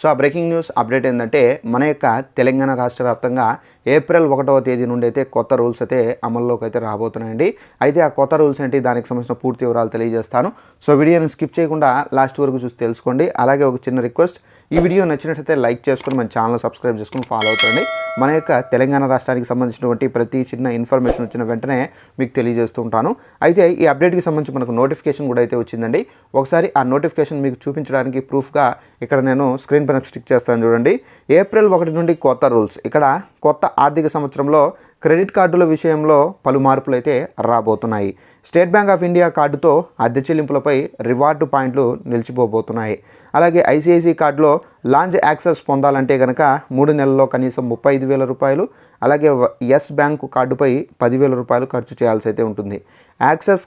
So ఆ breaking news update ఏంటంటే మన యొక్క తెలంగాణ రాష్ట్ర వ్యాప్తంగా ఏప్రిల్ ఒకటవ తేదీ నుండి అయితే కొత్త రూల్స్ అయితే అమల్లోకి అయితే రాబోతున్నాయండి. అయితే ఆ కొత్త రూల్స్ ఏంటి? దానికి సంబంధించిన పూర్తి వివరాలు తెలియజేస్తాను. సో వీడియోని స్కిప్ చేయకుండా లాస్ట్ వరకు చూసి తెలుసుకోండి. అలాగే ఒక చిన్న రిక్వెస్ట్ ఈ వీడియో నచ్చినట్లయితే లైక్ చేసుకుని మన ఛానల్ సబ్స్క్రైబ్ చేసుకుని ఫాలో అవుతుంది మన యొక్క తెలంగాణ రాష్ట్రానికి సంబంధించినటువంటి ప్రతి చిన్న ఇన్ఫర్మేషన్ వచ్చిన వెంటనే మీకు తెలియజేస్తూ ఉంటాను. అయితే ఈ అప్డేట్కి సంబంధించి మనకు నోటిఫికేషన్ కూడా అయితే వచ్చిందండి. ఒకసారి ఆ నోటిఫికేషన్ మీకు చూపించడానికి ప్రూఫ్గా ఇక్కడ నేను స్క్రీన్ పైన స్టిక్ చేస్తాను చూడండి. ఏప్రిల్ ఒకటి నుండి కొత్త రూల్స్. ఇక్కడ కొత్త ఆర్థిక సంవత్సరంలో క్రెడిట్ కార్డుల విషయంలో పలు మార్పులు అయితే రాబోతున్నాయి. స్టేట్ బ్యాంక్ ఆఫ్ ఇండియా కార్డుతో అద్దె చెల్లింపులపై రివార్డు పాయింట్లు నిలిచిపోబోతున్నాయి. అలాగే ఐసిఐసిఐ కార్డులో లాంజ్ యాక్సెస్ పొందాలంటే కనుక మూడు నెలల్లో కనీసం ముప్పై ఐదు వేల రూపాయలు అలాగే ఎస్ బ్యాంకు కార్డుపై పదివేల రూపాయలు ఖర్చు చేయాల్సి అయితే ఉంటుంది. యాక్సెస్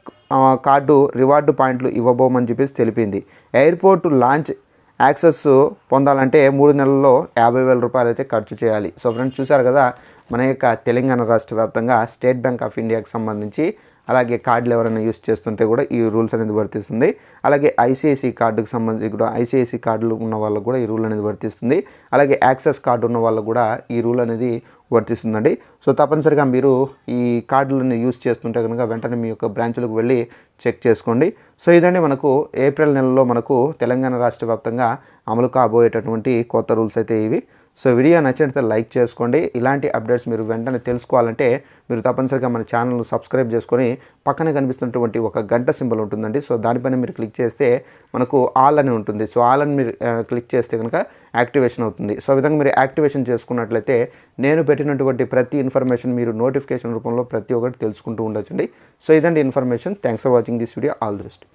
కార్డు రివార్డు పాయింట్లు ఇవ్వబోమని చెప్పేసి తెలిపింది. ఎయిర్పోర్ట్ లాంచ్ యాక్సెస్ పొందాలంటే మూడు నెలల్లో యాభై వేల రూపాయలు అయితే ఖర్చు చేయాలి. సో ఫ్రెండ్స్ చూశారు కదా మన యొక్క తెలంగాణ రాష్ట్ర వ్యాప్తంగా స్టేట్ బ్యాంక్ ఆఫ్ ఇండియాకి సంబంధించి అలాగే కార్డులు ఎవరైనా యూస్ చేస్తుంటే కూడా ఈ రూల్స్ అనేది వర్తిస్తుంది. అలాగే ఐసిఐసి కార్డుకు సంబంధించి కూడా ఐసిఐసి కార్డులు ఉన్న వాళ్ళకు కూడా ఈ రూల్ అనేది వర్తిస్తుంది. అలాగే యాక్సెస్ కార్డు ఉన్న వాళ్ళకు కూడా ఈ రూల్ అనేది వర్తిస్తుందండి. సో తప్పనిసరిగా మీరు ఈ కార్డులను యూస్ చేస్తుంటే కనుక వెంటనే మీ యొక్క బ్రాంచులకు వెళ్ళి చెక్ చేసుకోండి. సో ఇదండి మనకు ఏప్రిల్ నెలలో మనకు తెలంగాణ రాష్ట్ర వ్యాప్తంగా అమలు కాబోయేటటువంటి కొత్త రూల్స్ అయితే ఇవి. సో వీడియో నచ్చినట్లయితే లైక్ చేసుకోండి. ఇలాంటి అప్డేట్స్ మీరు వెంటనే తెలుసుకోవాలంటే మీరు తప్పనిసరిగా మన ఛానల్ను సబ్స్క్రైబ్ చేసుకొని పక్కనే కనిపిస్తున్నటువంటి ఒక గంట సింబల్ ఉంటుందండి. సో దానిపైన మీరు క్లిక్ చేస్తే మనకు ఆల్ అని ఉంటుంది. సో ఆల్ అని మీరు క్లిక్ చేస్తే కనుక యాక్టివేషన్ అవుతుంది. సో విధంగా మీరు యాక్టివేషన్ చేసుకున్నట్లయితే నేను పెట్టినటువంటి ప్రతి ఇన్ఫర్మేషన్ మీరు నోటిఫికేషన్ రూపంలో ప్రతి ఒక్కటి తెలుసుకుంటూ ఉండొచ్చండి. సో ఇదండి information. Thanks for watching this video. All the best.